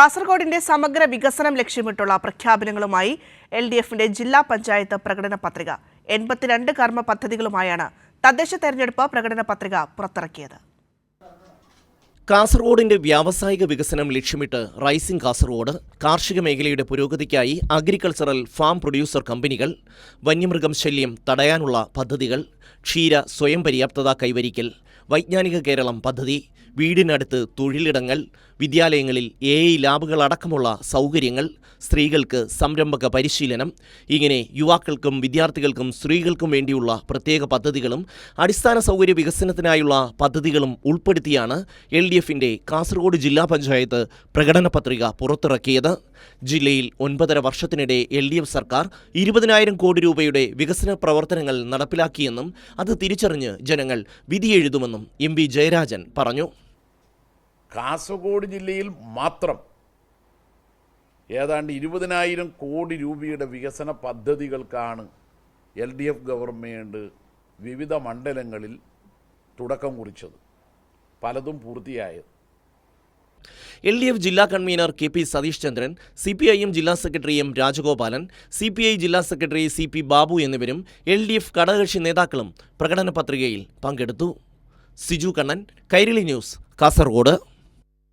കാസർഗോഡിന്റെ സമഗ്ര വികസനം ലക്ഷ്യമിട്ടുള്ള പ്രഖ്യാപനങ്ങളുമായി എൽ ഡി എഫിന്റെ ജില്ലാ പഞ്ചായത്ത് പ്രകടന പത്രിക. എൺപത്തിരണ്ട് കർമ്മ പദ്ധതികളുമായാണ് തദ്ദേശ തെരഞ്ഞെടുപ്പ് പ്രകടന പത്രിക പുറത്തിറക്കിയത്. കാസർഗോഡിന്റെ വ്യാവസായിക വികസനം ലക്ഷ്യമിട്ട് റൈസിംഗ് കാസർഗോഡ് കാർഷിക മേഖലയുടെ പുരോഗതിക്കായി അഗ്രികൾച്ചറൽ ഫാം പ്രൊഡ്യൂസർ കമ്പനികൾ വന്യമൃഗം ശല്യം തടയാനുള്ള പദ്ധതികൾ ക്ഷീര സ്വയം പര്യാപ്തത കൈവരിക്കൽ. വൈജ്ഞാനിക കേരളം പദ്ധതി. വീടിനടുത്ത് തൊഴിലിടങ്ങൾ. വിദ്യാലയങ്ങളിൽ എ ഐ ലാബുകളടക്കമുള്ള സൗകര്യങ്ങൾ. സ്ത്രീകൾക്ക് സംരംഭക പരിശീലനം. ഇങ്ങനെ യുവാക്കൾക്കും വിദ്യാർത്ഥികൾക്കും സ്ത്രീകൾക്കും വേണ്ടിയുള്ള പ്രത്യേക പദ്ധതികളും അടിസ്ഥാന സൗകര്യ വികസനത്തിനായുള്ള പദ്ധതികളും ഉൾപ്പെടുത്തിയാണ് എൽ ഡി എഫിന്റെ കാസർഗോഡ് ജില്ലാ പഞ്ചായത്ത് പ്രകടന പത്രിക പുറത്തിറക്കിയത്. ജില്ലയിൽ ഒൻപതര വർഷത്തിനിടെ എൽ ഡി എഫ് സർക്കാർ ഇരുപതിനായിരം കോടി രൂപയുടെ വികസന പ്രവർത്തനങ്ങൾ നടപ്പിലാക്കിയെന്നും അത് തിരിച്ചറിഞ്ഞ് ജനങ്ങൾ വിധിയെഴുതുമെന്നും എം വി ജയരാജൻ പറഞ്ഞു. കാസർഗോഡ് ജില്ലയിൽ മാത്രം ഏതാണ്ട് ഇരുപതിനായിരം കോടി രൂപയുടെ വികസന പദ്ധതികൾക്കാണ് എൽ ഡി എഫ് ഗവൺമെന്റ് വിവിധ മണ്ഡലങ്ങളിൽ തുടക്കം കുറിച്ചത്. പലതും പൂർത്തിയായത്. എൽ ഡി എഫ് ജില്ലാ convener K P Satheesh Chandran C P I M ജില്ലാ secretary M Rajagopalan C P I ജില്ലാ സെക്രട്ടറി സി പി ബാബു എന്നിവരും എൽ ഡി എഫ് ഘടകകക്ഷി നേതാക്കളും പ്രകടന പത്രികയിൽ പങ്കെടുത്തു. സിജു കണ്ണൻ കൈരളി ന്യൂസ് കാസർഗോഡ്.